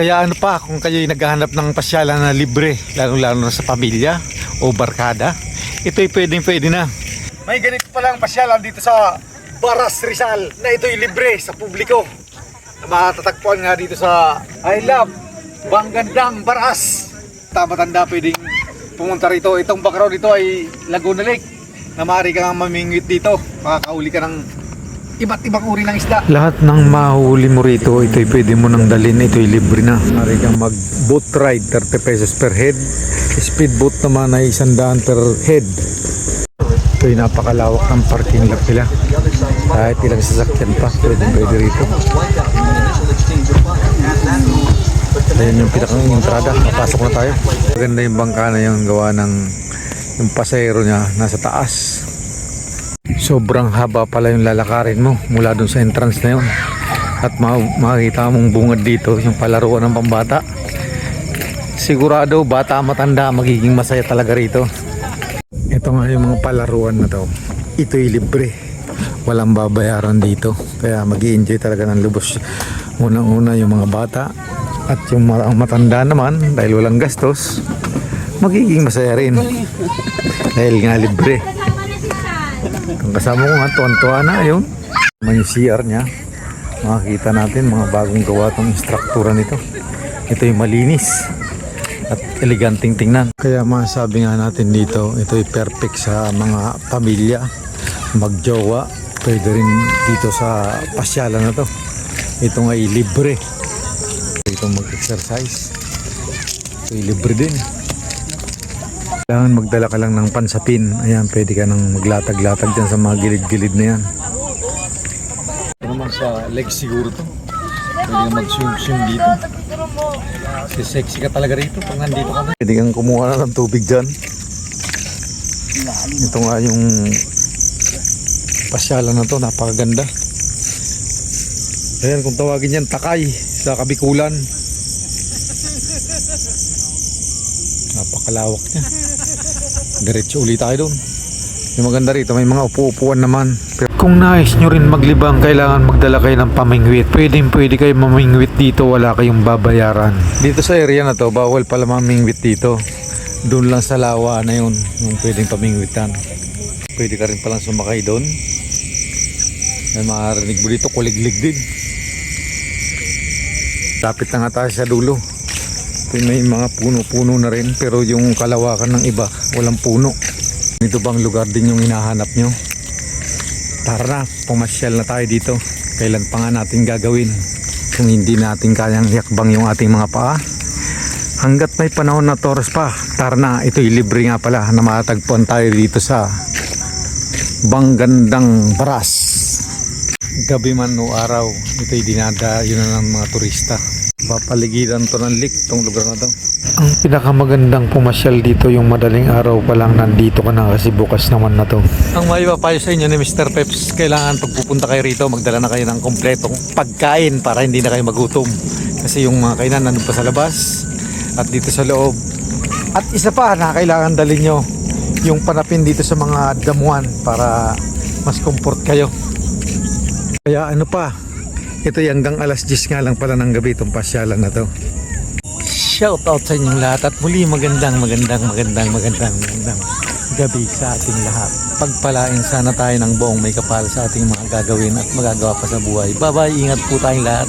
Kaya ano pa, kung kayo'y naghahanap ng pasyalan na libre, lalo-lalo na sa pamilya o barkada, ito'y pwedeng pwede na. May ganito palang pasyalan dito sa Baras Rizal na ito'y libre sa publiko. Na matatagpuan nga dito sa I Love Banggandang Baras. Tama-tanda pwedeng pumunta rito. Itong background dito ay Laguna Lake na maaari kang mamingwit dito. Makakauli ka ng iba't ibang uri ng isda. Lahat ng mahuli mo rito, ito'y pwede mo nang dalhin, ito'y libre na. Maaari kang mag boat ride, 30 pesos per head. Speedboat naman ay 100 per head. Ito'y napakalawak ng parking lot nila. Kahit ilang sasakyan pa, pwede pwede rito. Ayan yung pinakang entrada, napasok na tayo. Maganda yung bangka na yung gawa ng yung pasahero niya nasa taas. Sobrang haba pala yung lalakarin mo mula dun sa entrance na yun. At ma- makikita mong bungad dito, yung palaruan ng pambata. Sigurado, bata matanda, magiging masaya talaga rito. Ito nga yung mga palaruan na to. Ito'y libre. Walang babayaran dito. Kaya mag enjoy talaga ng lubos. Unang-una yung mga bata. At yung mga matanda naman, dahil walang gastos, magiging masaya rin. dahil nga libre. Ang kasama ko nga, tuwan-tuwa na yun. Naman yung CR niya. Makikita natin mga bagong gawa tong struktura nito. Ito yung malinis at eleganting tingnan. Kaya masabi nga natin dito, ito ay perfect sa mga pamilya, magjowa. Pwede rin dito sa pasyalan na to. Ito nga ay libre. Ito mag-exercise. Ito ay libre din. Kailangan magdala ka lang ng pansapin. Ayan, pwede ka nang maglatag-latag dyan sa mga gilid-gilid na yan. Ito naman sa legs siguro to. Pwede ka mag-swim-swim dito. Kasi sexy ka talaga rito pag nandito ka na. Pwede kang kumuha na ng tubig dyan. Ito nga yung pasyalan na to, napakaganda. Ayan, kung tawagin yan, Takay sa Kabikulan. Napakalawak niya. Diretso ulit tayo doon. Yung maganda rito, may mga upu-upuan naman. Kung nais nyo rin maglibang, kailangan magdala kayo ng pamingwit. Pwedeng pwede kayo mamingwit dito, wala kayong babayaran. Dito sa area na to, bawal pala mamingwit dito. Doon lang sa lawa na yun, yung pwedeng pamingwitan. Pwede ka rin palang sumakay doon. May makarinig mo dito, kuliglig din. Lapit na nga tayo sa dulo. May mga puno-puno na rin, pero yung kalawakan ng iba, walang puno. Ito bang lugar din yung hinahanap nyo? Tara na, pumasyal na tayo dito. Kailan pa nga natin gagawin? Kung hindi natin kayang yakbang yung ating mga paa. Hanggat may panahon na toros pa, tara na, ito'y libre nga pala na matagpuan tayo dito sa Banggandang Baras. Gabi man o araw, ito'y dinada, yun na ng mga turista. Papaligiran to ng lake, tong lugar na to. Ang pinakamagandang pumasyal dito yung madaling araw pa lang nandito ka na kasi bukas naman na to. Ang may papayo sa inyo ni Mr. Peps, kailangan pag pupunta kayo rito, magdala na kayo ng kompletong pagkain para hindi na kayo magutom. Kasi yung mga kainan nandun pa sa labas at dito sa loob. At isa pa na kailangan dalhin nyo yung panapin dito sa mga damuhan para mas comfort kayo. Kaya ano pa, ito hanggang alas 10 nga lang pala ng gabi itong pasyalan na to. Shout out sa inyong lahat at muli magandang magandang magandang magandang magandang gabi sa ating lahat. Pagpalain sana tayo ng buong may kapal sa ating mga gagawin at magagawa pa sa buhay. Bye bye, ingat po tayong lahat.